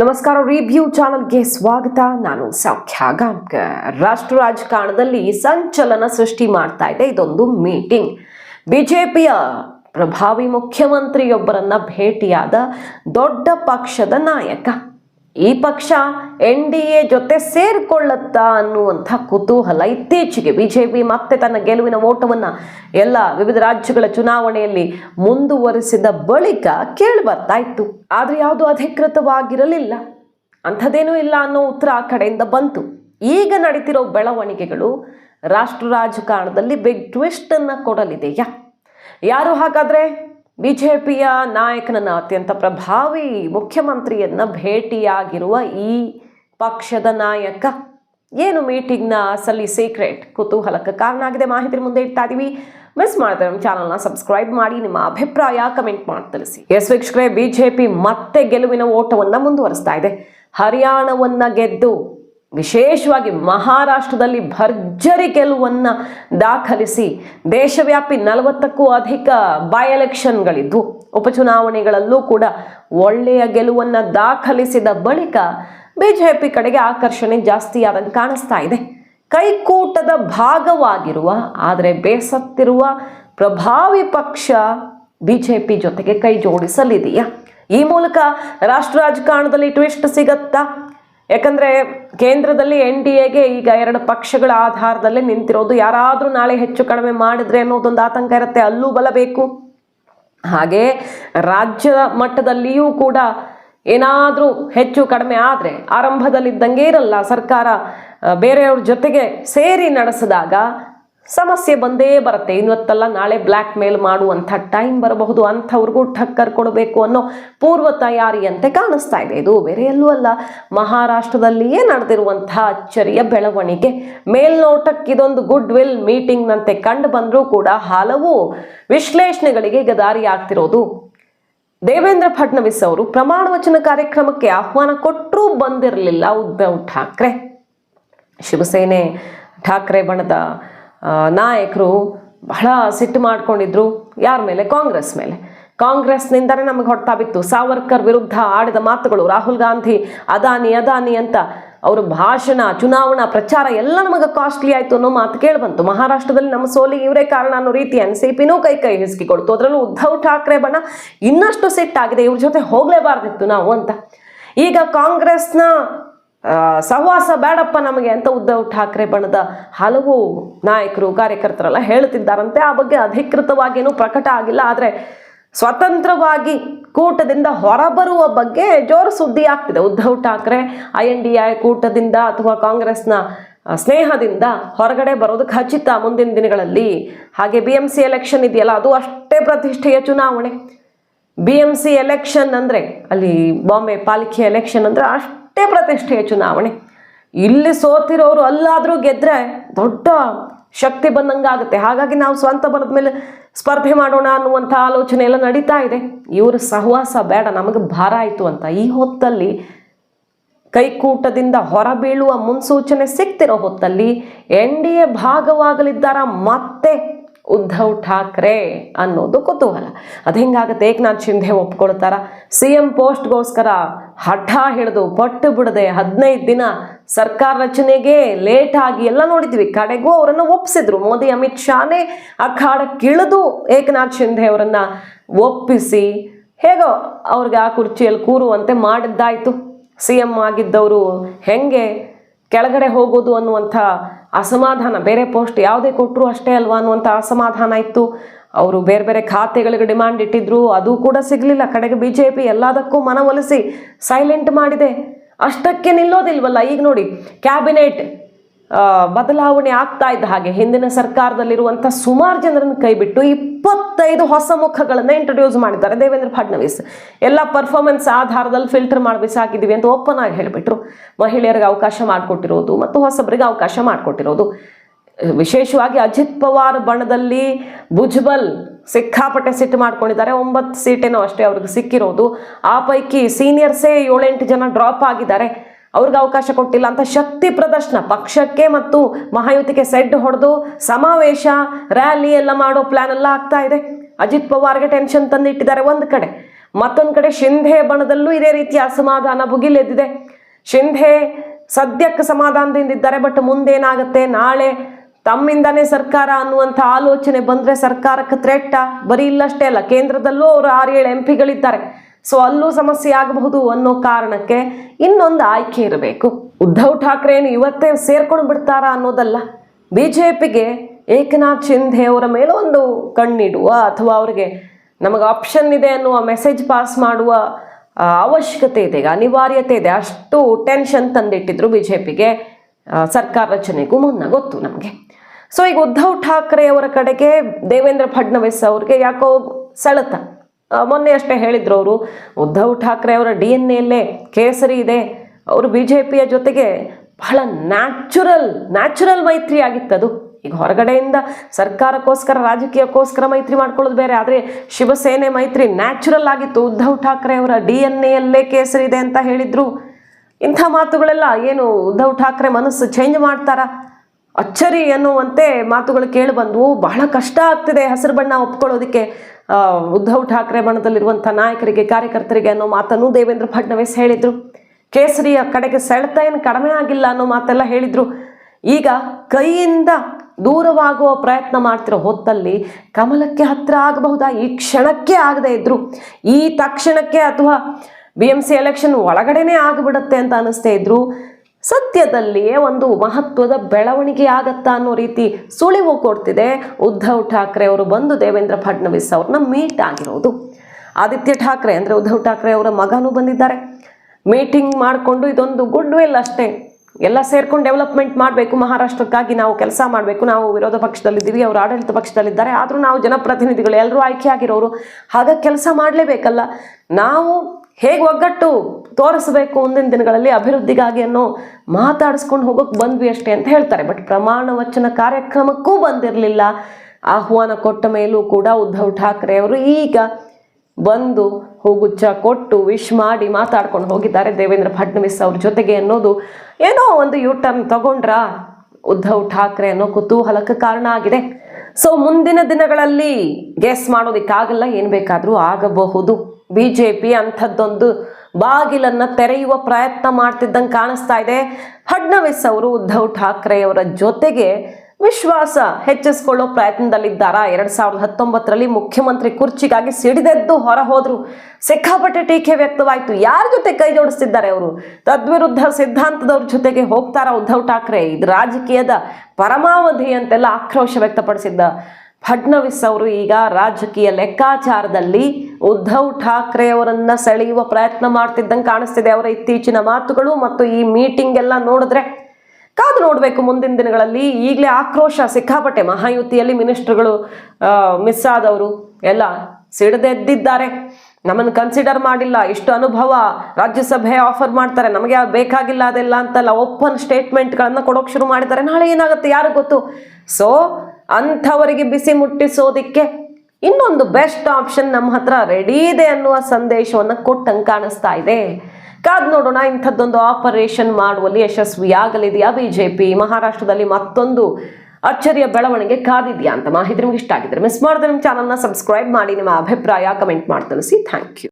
ನಮಸ್ಕಾರ ರಿವ್ಯೂ ಚಾನಲ್ಗೆ ಸ್ವಾಗತ. ನಾನು ಸೌಖ್ಯ ರಾಷ್ಟ್ರ ರಾಜಕಾರಣದಲ್ಲಿ ಸಂಚಲನ ಸೃಷ್ಟಿ ಮಾಡ್ತಾ ಇದೆ. ಇದೊಂದು ಮೀಟಿಂಗ್ ಬಿಜೆಪಿಯ ಪ್ರಭಾವಿ ಮುಖ್ಯಮಂತ್ರಿಯೊಬ್ಬರನ್ನ ಭೇಟಿಯಾದ ದೊಡ್ಡ ಪಕ್ಷದ ನಾಯಕ. ಈ ಪಕ್ಷ ಎನ್ ಡಿ ಎ ಜೊತೆ ಸೇರಿಕೊಳ್ಳುತ್ತಾ ಅನ್ನುವಂಥ ಕುತೂಹಲ ಇತ್ತೀಚೆಗೆ. ಬಿಜೆಪಿ ಮತ್ತೆ ತನ್ನ ಗೆಲುವಿನ ಓಟವನ್ನು ಎಲ್ಲ ವಿವಿಧ ರಾಜ್ಯಗಳ ಚುನಾವಣೆಯಲ್ಲಿ ಮುಂದುವರಿಸಿದ ಬಳಿಕ ಕೇಳಿ ಬರ್ತಾ ಇತ್ತು. ಆದರೆ ಯಾವುದು ಅಧಿಕೃತವಾಗಿರಲಿಲ್ಲ. ಅಂಥದ್ದೇನೂ ಇಲ್ಲ ಅನ್ನೋ ಉತ್ತರ ಆ ಕಡೆಯಿಂದ ಬಂತು. ಈಗ ನಡೀತಿರೋ ಬೆಳವಣಿಗೆಗಳು ರಾಷ್ಟ್ರ ರಾಜಕಾರಣದಲ್ಲಿ ಬಿಗ್ ಟ್ವಿಸ್ಟ್ ಅನ್ನ ಕೊಡಲಿದೆಯಾ? ಯಾರು ಹಾಗಾದ್ರೆ? ಬಿಜೆಪಿಯ ನಾಯಕನನ್ನು ಅತ್ಯಂತ ಪ್ರಭಾವಿ ಮುಖ್ಯಮಂತ್ರಿಯನ್ನ ಭೇಟಿಯಾಗಿರುವ ಈ ಪಕ್ಷದ ನಾಯಕ. ಏನು ಮೀಟಿಂಗ್ನ ಅಸಲಿ ಸೀಕ್ರೆಟ್? ಕುತೂಹಲಕ್ಕೆ ಕಾರಣ ಆಗಿದೆ. ಮಾಹಿತಿ ಮುಂದೆ ಇಡ್ತಾ ಇದೀವಿ. ಮಿಸ್ ಮಾಡಿದ್ರೆ ನಮ್ಮ ಚಾನಲ್ನ ಸಬ್ಸ್ಕ್ರೈಬ್ ಮಾಡಿ, ನಿಮ್ಮ ಅಭಿಪ್ರಾಯ ಕಮೆಂಟ್ ಮಾಡಿ ತಿಳಿಸಿ. ಎಸ್ ವೀಕ್ಷಕರೇ, ಬಿಜೆಪಿ ಮತ್ತೆ ಗೆಲುವಿನ ಓಟವನ್ನು ಮುಂದುವರಿಸ್ತಾ ಇದೆ. ಹರಿಯಾಣವನ್ನ ಗೆದ್ದು ವಿಶೇಷವಾಗಿ ಮಹಾರಾಷ್ಟ್ರದಲ್ಲಿ ಭರ್ಜರಿ ಗೆಲುವನ್ನ ದಾಖಲಿಸಿ ದೇಶವ್ಯಾಪಿ ನಲವತ್ತಕ್ಕೂ ಅಧಿಕ ಬೈ ಎಲೆಕ್ಷನ್ಗಳಿದ್ವು ಉಪಚುನಾವಣೆಗಳಲ್ಲೂ ಕೂಡ ಒಳ್ಳೆಯ ಗೆಲುವನ್ನ ದಾಖಲಿಸಿದ ಬಳಿಕ ಬಿಜೆಪಿ ಕಡೆಗೆ ಆಕರ್ಷಣೆ ಜಾಸ್ತಿ ಆದಂಗೆ ಕಾಣಿಸ್ತಾ ಇದೆ. ಕೈಕೂಟದ ಭಾಗವಾಗಿರುವ, ಆದರೆ ಬೇಸತ್ತಿರುವ ಪ್ರಭಾವಿ ಪಕ್ಷ ಬಿಜೆಪಿ ಜೊತೆಗೆ ಕೈ ಜೋಡಿಸಲಿದೆಯಾ? ಈ ಮೂಲಕ ರಾಷ್ಟ್ರ ರಾಜಕಾರಣದಲ್ಲಿ ಟ್ವಿಸ್ಟ್ ಸಿಗತ್ತಾ? ಯಾಕಂದ್ರೆ ಕೇಂದ್ರದಲ್ಲಿ ಎನ್ ಡಿ ಎಗೆ ಈಗ ಎರಡು ಪಕ್ಷಗಳ ಆಧಾರದಲ್ಲಿ ನಿಂತಿರೋದು. ಯಾರಾದರೂ ನಾಳೆ ಹೆಚ್ಚು ಕಡಿಮೆ ಮಾಡಿದ್ರೆ ಅನ್ನೋದೊಂದು ಆತಂಕ ಇರುತ್ತೆ. ಅಲ್ಲೂ ಬಲ ಬೇಕು. ಹಾಗೆ ರಾಜ್ಯ ಮಟ್ಟದಲ್ಲಿಯೂ ಕೂಡ ಏನಾದರೂ ಹೆಚ್ಚು ಕಡಿಮೆ ಆದರೆ ಆರಂಭದಲ್ಲಿದ್ದಂಗೆ ಇರಲ್ಲ. ಸರ್ಕಾರ ಬೇರೆಯವ್ರ ಜೊತೆಗೆ ಸೇರಿ ನಡೆಸಿದಾಗ ಸಮಸ್ಯೆ ಬಂದೇ ಬರುತ್ತೆ. ಇವತ್ತಲ್ಲ ನಾಳೆ ಬ್ಲ್ಯಾಕ್ ಮೇಲ್ ಮಾಡುವಂಥ ಟೈಮ್ ಬರಬಹುದು. ಅಂಥವ್ರಿಗೂ ಠಕ್ಕರ್ ಕೊಡಬೇಕು ಅನ್ನೋ ಪೂರ್ವ ತಯಾರಿಯಂತೆ ಕಾಣಿಸ್ತಾ ಇದೆ. ಇದು ಬೇರೆ ಎಲ್ಲೂ ಅಲ್ಲ. ಮಹಾರಾಷ್ಟ್ರದಲ್ಲಿಯೇ ನಡೆದಿರುವಂತಹ ಅಚ್ಚರಿಯ ಬೆಳವಣಿಗೆ. ಮೇಲ್ನೋಟಕ್ಕೆ ಇದೊಂದು ಗುಡ್ ವಿಲ್ ಮೀಟಿಂಗ್ನಂತೆ ಕಂಡು ಬಂದರೂ ಕೂಡ ಹಲವು ವಿಶ್ಲೇಷಣೆಗಳಿಗೆ ಗದಾರಿ ಆಗ್ತಿರೋದು ದೇವೇಂದ್ರ ಫಡ್ನವೀಸ್ ಅವರು ಪ್ರಮಾಣ ವಚನ ಕಾರ್ಯಕ್ರಮಕ್ಕೆ ಆಹ್ವಾನ ಕೊಟ್ಟರೂ ಬಂದಿರಲಿಲ್ಲ. ಉದ್ಧವ್ ಠಾಕ್ರೆ. ಶಿವಸೇನೆ ಠಾಕ್ರೆ ಬಣದ ನಾಯಕರು ಬಹಳ ಸಿಟ್ಟು ಮಾಡ್ಕೊಂಡಿದ್ರು. ಯಾರ ಮೇಲೆ? ಕಾಂಗ್ರೆಸ್ ಮೇಲೆ. ಕಾಂಗ್ರೆಸ್ನಿಂದಲೇ ನಮಗೆ ಹೊಡ್ತಾ ಬಿತ್ತು ಸಾವರ್ಕರ್ ವಿರುದ್ಧ ಆಡಿದ ಮಾತುಗಳು, ರಾಹುಲ್ ಗಾಂಧಿ, ಅದಾನಿ ಅದಾನಿ ಅಂತ ಅವರ ಭಾಷಣ, ಚುನಾವಣಾ ಪ್ರಚಾರ ಎಲ್ಲ ನಮಗೆ ಕಾಸ್ಟ್ಲಿ ಆಯ್ತು ಅನ್ನೋ ಮಾತು ಕೇಳಿಬಂತು. ಮಹಾರಾಷ್ಟ್ರದಲ್ಲಿ ನಮ್ಮ ಸೋಲಿಗೆ ಇವರೇ ಕಾರಣ ಅನ್ನೋ ರೀತಿ ಎನ್ ಸಿ ಪಿನೂ ಕೈ ಕೈ ಹಿಸ್ಕಿಕೊಡ್ತು ಅದರಲ್ಲೂ ಉದ್ಧವ್ ಠಾಕ್ರೆ ಬಣ್ಣ ಇನ್ನಷ್ಟು ಸಿಟ್ಟಾಗಿದೆ. ಇವ್ರ ಜೊತೆ ಹೋಗಲೇಬಾರ್ದಿತ್ತು ನಾವು ಅಂತ. ಈಗ ಕಾಂಗ್ರೆಸ್ನ ಸಹವಾಸ ಬೇಡಪ್ಪ ನಮಗೆ ಅಂತ ಉದ್ಧವ್ ಠಾಕ್ರೆ ಬಣದ ಹಲವು ನಾಯಕರು, ಕಾರ್ಯಕರ್ತರೆಲ್ಲ ಹೇಳ್ತಿದ್ದಾರಂತೆ. ಆ ಬಗ್ಗೆ ಅಧಿಕೃತವಾಗೇನೂ ಪ್ರಕಟ ಆಗಿಲ್ಲ. ಆದರೆ ಸ್ವತಂತ್ರವಾಗಿ ಕೂಟದಿಂದ ಹೊರಬರುವ ಬಗ್ಗೆ ಜೋರು ಸುದ್ದಿ ಆಗ್ತಿದೆ. Uddhav Thackeray, I N D I ಕೂಟದಿಂದ ಅಥವಾ ಕಾಂಗ್ರೆಸ್ನ ಸ್ನೇಹದಿಂದ ಹೊರಗಡೆ ಬರೋದು ಖಚಿತ ಮುಂದಿನ ದಿನಗಳಲ್ಲಿ. ಹಾಗೆ ಬಿ ಎಂ ಸಿ ಎಲೆಕ್ಷನ್ ಇದೆಯಲ್ಲ, ಅದು ಅಷ್ಟೇ ಪ್ರತಿಷ್ಠೆಯ ಚುನಾವಣೆ. ಬಿ ಎಂ ಸಿ ಎಲೆಕ್ಷನ್ ಅಂದರೆ, ಅಲ್ಲಿ ಬಾಂಬೆ ಪಾಲಿಕೆ ಎಲೆಕ್ಷನ್ ಅಂದರೆ ಅಷ್ಟೇ ಪ್ರತಿಷ್ಠೆಯ ಚುನಾವಣೆ. ಇಲ್ಲಿ ಸೋತಿರೋರು ಅಲ್ಲಾದರೂ ಗೆದ್ದರೆ ದೊಡ್ಡ ಶಕ್ತಿ ಬಂದಂಗಾಗುತ್ತೆ ಹಾಗಾಗಿ ನಾವು ಸ್ವಂತ ಬರದ ಮೇಲೆ ಸ್ಪರ್ಧೆ ಮಾಡೋಣ ಅನ್ನುವಂಥ ಆಲೋಚನೆ ಎಲ್ಲ ನಡೀತಾ ಇದೆ. ಇವರು ಸಹವಾಸ ಬೇಡ, ನಮಗೆ ಭಾರ ಆಯಿತು ಅಂತ. ಈ ಹೊತ್ತಲ್ಲಿ ಕೈಕೂಟದಿಂದ ಹೊರಬೀಳುವ ಮುನ್ಸೂಚನೆ ಸಿಗ್ತಿರೋ ಹೊತ್ತಲ್ಲಿ ಎನ್ ಡಿ ಎ ಭಾಗವಾಗಲಿದ್ದಾರ? ಮತ್ತೆ ಉದ್ಧವ್ ಠಾಕ್ರೆ ಅನ್ನೋದು ಕುತೂಹಲ. ಅದು ಹಿಂಗಾಗುತ್ತೆ? ಏಕನಾಥ್ ಶಿಂಧೆ ಒಪ್ಕೊಳ್ತಾರ? ಸಿ ಎಂ ಪೋಸ್ಟ್ಗೋಸ್ಕರ ಹಠ ಹಿಡಿದು ಪಟ್ಟು ಬಿಡದೆ ಹದಿನೈದು ದಿನ ಸರ್ಕಾರ ರಚನೆಗೆ ಲೇಟ್ ಆಗಿ ಎಲ್ಲ ನೋಡಿದ್ವಿ. ಕಡೆಗೂ ಅವರನ್ನು ಒಪ್ಪಿಸಿದ್ರು ಮೋದಿ, ಅಮಿತ್ ಶಾನೇ ಅಖಾಡಕ್ಕಿಳಿದು ಏಕನಾಥ್ ಶಿಂಧೆ ಅವರನ್ನ ಒಪ್ಪಿಸಿ ಹೇಗೋ ಅವ್ರಿಗೆ ಆ ಕುರ್ಚಿಯಲ್ಲಿ ಕೂರುವಂತೆ ಮಾಡಿದ್ದಾಯ್ತು. ಸಿ ಎಂ ಆಗಿದ್ದವರು ಹೆಂಗೆ ಕೆಳಗಡೆ ಹೋಗೋದು ಅನ್ನುವಂಥ ಅಸಮಾಧಾನ, ಬೇರೆ ಪೋಸ್ಟ್ ಯಾವುದೇ ಕೊಟ್ಟರು ಅಷ್ಟೇ ಅಲ್ವಾ ಅನ್ನುವಂಥ ಅಸಮಾಧಾನ ಇತ್ತು. ಅವರು ಬೇರೆ ಬೇರೆ ಖಾತೆಗಳಿಗೆ ಡಿಮ್ಯಾಂಡ್ ಇಟ್ಟಿದ್ರು, ಅದು ಕೂಡ ಸಿಗಲಿಲ್ಲ. ಕಡೆಗೆ ಬಿ ಜೆ ಪಿ ಎಲ್ಲದಕ್ಕೂ ಮನವೊಲಿಸಿ ಸೈಲೆಂಟ್ ಮಾಡಿದೆ. ಅಷ್ಟಕ್ಕೆ ನಿಲ್ಲೋದಿಲ್ವಲ್ಲ? ಈಗ ನೋಡಿ ಕ್ಯಾಬಿನೆಟ್ ಬದಲಾವಣೆ ಆಗ್ತಾ ಇದ್ದ ಹಾಗೆ ಹಿಂದಿನ ಸರ್ಕಾರದಲ್ಲಿರುವಂಥ ಸುಮಾರು ಜನರನ್ನು ಕೈಬಿಟ್ಟು ಇಪ್ಪತ್ತೈದು ಹೊಸ ಮುಖಗಳನ್ನು ಇಂಟ್ರೊಡ್ಯೂಸ್ ಮಾಡಿದ್ದಾರೆ. ದೇವೇಂದ್ರ ಫಡ್ನವೀಸ್, ಎಲ್ಲ ಪರ್ಫಾರ್ಮೆನ್ಸ್ ಆಧಾರದಲ್ಲಿ ಫಿಲ್ಟರ್ ಮಾಡಿ ಅಂತ ಓಪನ್ ಆಗಿ ಹೇಳಿಬಿಟ್ರು. ಮಹಿಳೆಯರಿಗೆ ಅವಕಾಶ ಮಾಡಿಕೊಟ್ಟಿರೋದು ಮತ್ತು ಹೊಸಬರಿಗೆ ಅವಕಾಶ ಮಾಡಿಕೊಟ್ಟಿರೋದು. ವಿಶೇಷವಾಗಿ ಅಜಿತ್ ಪವಾರ್ ಬಣದಲ್ಲಿ ಭುಜ್ಬಲ್ ಸಿಕ್ಕಾಪಟ್ಟೆ ಸಿಟ್ಟು ಮಾಡ್ಕೊಂಡಿದ್ದಾರೆ. ಒಂಬತ್ತು ಸೀಟೇನೋ ಅಷ್ಟೇ ಅವ್ರಿಗೆ ಸಿಕ್ಕಿರೋದು. ಆ ಪೈಕಿ ಸೀನಿಯರ್ಸೇ ಏಳೆಂಟು ಜನ ಡ್ರಾಪ್ ಆಗಿದ್ದಾರೆ. ಅವ್ರಿಗೆ ಅವಕಾಶ ಕೊಟ್ಟಿಲ್ಲ ಅಂತ ಶಕ್ತಿ ಪ್ರದರ್ಶನ, ಪಕ್ಷಕ್ಕೆ ಮತ್ತು ಮಹಾಯುತಿಗೆ ಸೆಡ್ ಹೊಡೆದು ಸಮಾವೇಶ ರ್ಯಾಲಿ ಎಲ್ಲ ಮಾಡೋ ಪ್ಲಾನ್ ಎಲ್ಲ ಆಗ್ತಾ ಇದೆ. ಅಜಿತ್ ಪವಾರ್ಗೆ ಟೆನ್ಷನ್ ತಂದಿಟ್ಟಿದ್ದಾರೆ ಒಂದು ಕಡೆ. ಮತ್ತೊಂದು ಕಡೆ ಶಿಂಧೆ ಬಣದಲ್ಲೂ ಇದೇ ರೀತಿಯ ಅಸಮಾಧಾನ ಭುಗಿಲೆದ್ದಿದೆ. ಶಿಂಧೆ ಸದ್ಯಕ್ಕೆ ಸಮಾಧಾನದಿಂದ ಇದ್ದಾರೆ ಬಟ್ ಮುಂದೇನಾಗುತ್ತೆ? ನಾಳೆ ತಮ್ಮಿಂದನೇ ಸರ್ಕಾರ ಅನ್ನುವಂಥ ಆಲೋಚನೆ ಬಂದರೆ ಸರ್ಕಾರಕ್ಕೆ ತ್ರೆಟ್ಟ ಬರೀ ಇಲ್ಲಷ್ಟೇ ಅಲ್ಲ, ಕೇಂದ್ರದಲ್ಲೂ ಅವರು ಆರು ಏಳು ಎಂ ಪಿಗಳಿದ್ದಾರೆ ಸೊ ಅಲ್ಲೂ ಸಮಸ್ಯೆ ಆಗಬಹುದು ಅನ್ನೋ ಕಾರಣಕ್ಕೆ ಇನ್ನೊಂದು ಆಯ್ಕೆ ಇರಬೇಕು. ಉದ್ಧವ್ ಠಾಕ್ರೆ ಏನು ಇವತ್ತೇ ಸೇರ್ಕೊಂಡು ಬಿಡ್ತಾರಾ ಅನ್ನೋದಲ್ಲ. ಬಿ ಜೆ ಪಿಗೆ ಏಕನಾಥ್ ಶಿಂಧೆ ಅವರ ಮೇಲೆ ಒಂದು ಕಣ್ಣಿಡುವ ಅಥವಾ ಅವರಿಗೆ ನಮಗೆ ಆಪ್ಷನ್ ಇದೆ ಅನ್ನುವ ಮೆಸೇಜ್ ಪಾಸ್ ಮಾಡುವ ಅವಶ್ಯಕತೆ ಇದೆ, ಅನಿವಾರ್ಯತೆ ಇದೆ. ಅಷ್ಟು ಟೆನ್ಷನ್ ತಂದಿಟ್ಟಿದ್ರು ಬಿ ಜೆ ಪಿಗೆ ಸರ್ಕಾರ ರಚನೆಗೂ ಮುನ್ನ ಗೊತ್ತು ನಮಗೆ. ಸೊ ಈಗ ಉದ್ಧವ್ ಠಾಕ್ರೆ ಅವರ ಕಡೆಗೆ ದೇವೇಂದ್ರ ಫಡ್ನವೀಸ್ ಅವ್ರಿಗೆ ಯಾಕೋ ಸೆಳೆತ. ಮೊನ್ನೆ ಅಷ್ಟೇ ಹೇಳಿದ್ರು ಅವರು, ಉದ್ಧವ್ ಠಾಕ್ರೆ ಅವರ ಡಿ ಎನ್ ಎಲ್ಲೇ ಕೇಸರಿ ಇದೆ. ಅವರು ಬಿ ಜೆ ಪಿಯ ಜೊತೆಗೆ ಬಹಳ ನ್ಯಾಚುರಲ್ ನ್ಯಾಚುರಲ್ ಮೈತ್ರಿ ಆಗಿತ್ತದು. ಈಗ ಹೊರಗಡೆಯಿಂದ ಸರ್ಕಾರಕ್ಕೋಸ್ಕರ, ರಾಜಕೀಯಕ್ಕೋಸ್ಕರ ಮೈತ್ರಿ ಮಾಡ್ಕೊಳ್ಳೋದು ಬೇರೆ, ಆದರೆ ಶಿವಸೇನೆ ಮೈತ್ರಿ ನ್ಯಾಚುರಲ್ ಆಗಿತ್ತು. ಉದ್ಧವ್ ಠಾಕ್ರೆ ಅವರ ಡಿ ಎನ್ ಎಲ್ಲೇ ಕೇಸರಿ ಇದೆ ಅಂತ ಹೇಳಿದರು. ಇಂಥ ಮಾತುಗಳೆಲ್ಲ ಏನು ಉದ್ಧವ್ ಠಾಕ್ರೆ ಮನಸ್ಸು ಚೇಂಜ್ ಮಾಡ್ತಾರಾ? ಅಚ್ಚರಿ ಎನ್ನುವಂತೆ ಮಾತುಗಳು ಕೇಳಿ ಬಂದವು. ಬಹಳ ಕಷ್ಟ ಆಗ್ತಿದೆ ಹಸಿರು ಬಣ್ಣ ಒಪ್ಕೊಳ್ಳೋದಕ್ಕೆ. ಉದ್ಧವ್ ಠಾಕ್ರೆ ಬಣದಲ್ಲಿರುವಂಥ ನಾಯಕರಿಗೆ, ಕಾರ್ಯಕರ್ತರಿಗೆ ಅನ್ನೋ ಮಾತನ್ನು ದೇವೇಂದ್ರ ಫಡ್ನವೀಸ್ ಹೇಳಿದ್ರು. ಕೇಸರಿಯ ಕಡೆಗೆ ಸೆಳೆತ ಏನು ಕಡಿಮೆ ಆಗಿಲ್ಲ ಅನ್ನೋ ಮಾತೆಲ್ಲ ಹೇಳಿದ್ರು. ಈಗ ಕೈಯಿಂದ ದೂರವಾಗುವ ಪ್ರಯತ್ನ ಮಾಡ್ತಿರೋ ಹೊತ್ತಲ್ಲಿ ಕಮಲಕ್ಕೆ ಹತ್ರ ಆಗಬಹುದಾ? ಈ ಕ್ಷಣಕ್ಕೆ ಆಗದೆ ಇದ್ರು. ಈ ತಕ್ಷಣಕ್ಕೆ ಅಥವಾ ಬಿ ಎಂ ಸಿ ಎಲೆಕ್ಷನ್ ಒಳಗಡೆನೆ ಆಗಿಬಿಡುತ್ತೆ ಅಂತ ಅನ್ನಿಸ್ತಾ ಇದ್ರು. ಸದ್ಯದಲ್ಲಿಯೇ ಒಂದು ಮಹತ್ವದ ಬೆಳವಣಿಗೆ ಆಗತ್ತಾ ಅನ್ನೋ ರೀತಿ ಸುಳಿವು ಕೊಡ್ತಿದೆ. ಉದ್ಧವ್ ಠಾಕ್ರೆ ಅವರು ಬಂದು ದೇವೇಂದ್ರ ಫಡ್ನವೀಸ್ ಅವ್ರನ್ನ ಮೀಟ್ ಆಗಿರೋದು. ಆದಿತ್ಯ ಠಾಕ್ರೆ ಅಂದರೆ ಉದ್ಧವ್ ಠಾಕ್ರೆ ಅವರ ಮಗನೂ ಬಂದಿದ್ದಾರೆ. ಮೀಟಿಂಗ್ ಮಾಡಿಕೊಂಡು ಇದೊಂದು ಗುಡ್ ವಿಲ್ ಅಷ್ಟೇ. ಎಲ್ಲ ಸೇರ್ಕೊಂಡು ಡೆವಲಪ್ಮೆಂಟ್ ಮಾಡಬೇಕು. ಮಹಾರಾಷ್ಟ್ರಕ್ಕಾಗಿ ನಾವು ಕೆಲಸ ಮಾಡಬೇಕು. ನಾವು ವಿರೋಧ ಪಕ್ಷದಲ್ಲಿದ್ದೀವಿ, ಅವರು ಆಡಳಿತ ಪಕ್ಷದಲ್ಲಿದ್ದಾರೆ. ಆದರೂ ನಾವು ಜನಪ್ರತಿನಿಧಿಗಳು, ಎಲ್ಲರೂ ಆಯ್ಕೆ ಆಗಿರೋರು. ಹಾಗಾಗಿ ಕೆಲಸ ಮಾಡಲೇಬೇಕಲ್ಲ. ನಾವು ಹೇಗೆ ಒಗ್ಗಟ್ಟು ತೋರಿಸಬೇಕು ಮುಂದಿನ ದಿನಗಳಲ್ಲಿ ಅಭಿವೃದ್ಧಿಗಾಗಿ ಅನ್ನೋ ಮಾತಾಡಿಸ್ಕೊಂಡು ಹೋಗೋಕೆ ಬಂದ್ವಿ ಅಷ್ಟೇ ಅಂತ ಹೇಳ್ತಾರೆ. ಬಟ್ ಪ್ರಮಾಣ ವಚನ ಕಾರ್ಯಕ್ರಮಕ್ಕೂ ಬಂದಿರಲಿಲ್ಲ. ಆಹ್ವಾನ ಕೊಟ್ಟ ಮೇಲೂ ಕೂಡ ಉದ್ಧವ್ ಠಾಕ್ರೆ ಅವರು ಈಗ ಬಂದು ಹೂಗುಚ್ಚ ಕೊಟ್ಟು ವಿಶ್ ಮಾಡಿ ಮಾತಾಡ್ಕೊಂಡು ಹೋಗಿದ್ದಾರೆ. ದೇವೇಂದ್ರ ಫಡ್ನವೀಸ್ ಅವ್ರ ಜೊತೆಗೆ ಅನ್ನೋದು ಏನೋ ಒಂದು ಯೂ ಟರ್ನ್ ತಗೊಂಡ್ರ ಉದ್ಧವ್ ಠಾಕ್ರೆ ಅನ್ನೋ ಕುತೂಹಲಕ್ಕೆ ಕಾರಣ ಆಗಿದೆ. ಸೊ ಮುಂದಿನ ದಿನಗಳಲ್ಲಿ ಗೆಸ್ ಮಾಡೋದಕ್ಕಾಗಲ್ಲ, ಏನು ಬೇಕಾದರೂ ಆಗಬಹುದು. ಬಿ ಜೆ ಪಿ ಅಂಥದ್ದೊಂದು ಬಾಗಿಲನ್ನ ತೆರೆಯುವ ಪ್ರಯತ್ನ ಮಾಡ್ತಿದ್ದಂಗೆ ಕಾಣಿಸ್ತಾ ಇದೆ. ಫಡ್ನವೀಸ್ ಅವರು, ಉದ್ಧವ್ ಠಾಕ್ರೆ ಅವರ ಜೊತೆಗೆ ವಿಶ್ವಾಸ ಹೆಚ್ಚಿಸ್ಕೊಳ್ಳೋ ಪ್ರಯತ್ನದಲ್ಲಿದ್ದಾರಾ. ಎರಡ್ ಸಾವಿರದ ಹತ್ತೊಂಬತ್ತರಲ್ಲಿ ಮುಖ್ಯಮಂತ್ರಿ ಕುರ್ಚಿಗಾಗಿ ಸಿಡಿದೆದ್ದು ಹೊರ ಹೋದ್ರು ಸಿಕ್ಕಾಪಟ್ಟೆ ಟೀಕೆ ವ್ಯಕ್ತವಾಯಿತು. ಯಾರ ಜೊತೆ ಕೈ ಜೋಡಿಸ್ತಿದ್ದಾರೆ ಅವರು? ತದ್ವಿರುದ್ಧ ಸಿದ್ಧಾಂತದವ್ರ ಜೊತೆಗೆ ಹೋಗ್ತಾರ ಉದ್ಧವ್ ಠಾಕ್ರೆ? ಇದು ರಾಜಕೀಯದ ಪರಮಾವಧಿ ಅಂತೆಲ್ಲ ಆಕ್ರೋಶ ವ್ಯಕ್ತಪಡಿಸಿದ್ದ ಫಡ್ನವಿಸ್ ಅವರು ಈಗ ರಾಜಕೀಯ ಲೆಕ್ಕಾಚಾರದಲ್ಲಿ ಉದ್ಧವ್ ಠಾಕ್ರೆ ಅವರನ್ನ ಸೆಳೆಯುವ ಪ್ರಯತ್ನ ಮಾಡ್ತಿದ್ದಂಗೆ ಕಾಣಿಸ್ತಿದೆ. ಅವರ ಇತ್ತೀಚಿನ ಮಾತುಗಳು ಮತ್ತು ಈ ಮೀಟಿಂಗ್ ಎಲ್ಲ ನೋಡಿದ್ರೆ ಕಾದು ನೋಡಬೇಕು ಮುಂದಿನ ದಿನಗಳಲ್ಲಿ. ಈಗಲೇ ಆಕ್ರೋಶ ಸಿಕ್ಕಾಪಟ್ಟೆ ಮಹಾಯುತಿಯಲ್ಲಿ ಮಿನಿಸ್ಟರ್ಗಳು ಮಿಸ್ ಆದವರು ಎಲ್ಲ ಸಿಡದೆದ್ದಿದ್ದಾರೆ ನಮ್ಮನ್ನು ಕನ್ಸಿಡರ್ ಮಾಡಿಲ್ಲ. ಇಷ್ಟು ಅನುಭವ ರಾಜ್ಯಸಭೆ ಆಫರ್ ಮಾಡ್ತಾರೆ. ನಮಗೆ ಬೇಕಾಗಿಲ್ಲ, ಅದೆಲ್ಲ ಅಂತಲ್ಲ ಓಪನ್ ಸ್ಟೇಟ್ಮೆಂಟ್ಗಳನ್ನು ಕೊಡೋಕೆ ಶುರು ಮಾಡಿದ್ದಾರೆ. ನಾಳೆ ಏನಾಗುತ್ತೆ ಯಾರು ಗೊತ್ತು? ಸೊ ಅಂಥವರಿಗೆ ಬಿಸಿ ಮುಟ್ಟಿಸೋದಿಕ್ಕೆ ಇನ್ನೊಂದು ಬೆಸ್ಟ್ ಆಪ್ಷನ್ ನಮ್ಮ ಹತ್ರ ರೆಡಿ ಇದೆ ಅನ್ನುವ ಸಂದೇಶವನ್ನು ಕೊಟ್ಟಂಗೆ ಕಾಣಿಸ್ತಾ ಇದೆ. ಕಾದ್ ನೋಡೋಣ, ಇಂಥದ್ದೊಂದು ಆಪರೇಷನ್ ಮಾಡುವಲ್ಲಿ ಯಶಸ್ವಿಯಾಗಲಿದೆಯಾ? ಬಿಜೆಪಿ, ಮಹಾರಾಷ್ಟ್ರದಲ್ಲಿ ಮತ್ತೊಂದು ಅಚ್ಚರಿಯ ಬೆಳವಣಿಗೆ ಕಾದಿದೆಯಾ ಅಂತ ಮಾಹಿತಿ ನಿಮ್ಗೆ ಇಷ್ಟ ಆಗಿದ್ರೆ ಮಿಸ್ ಮಾಡಿದ್ರೆ ನಿಮ್ಮ ಚಾನಲ್ನ ಸಬ್ಸ್ಕ್ರೈಬ್ ಮಾಡಿ, ನಿಮ್ಮ ಅಭಿಪ್ರಾಯ ಕಮೆಂಟ್ ಮಾಡಿ ತಿಳಿಸಿ. Thank you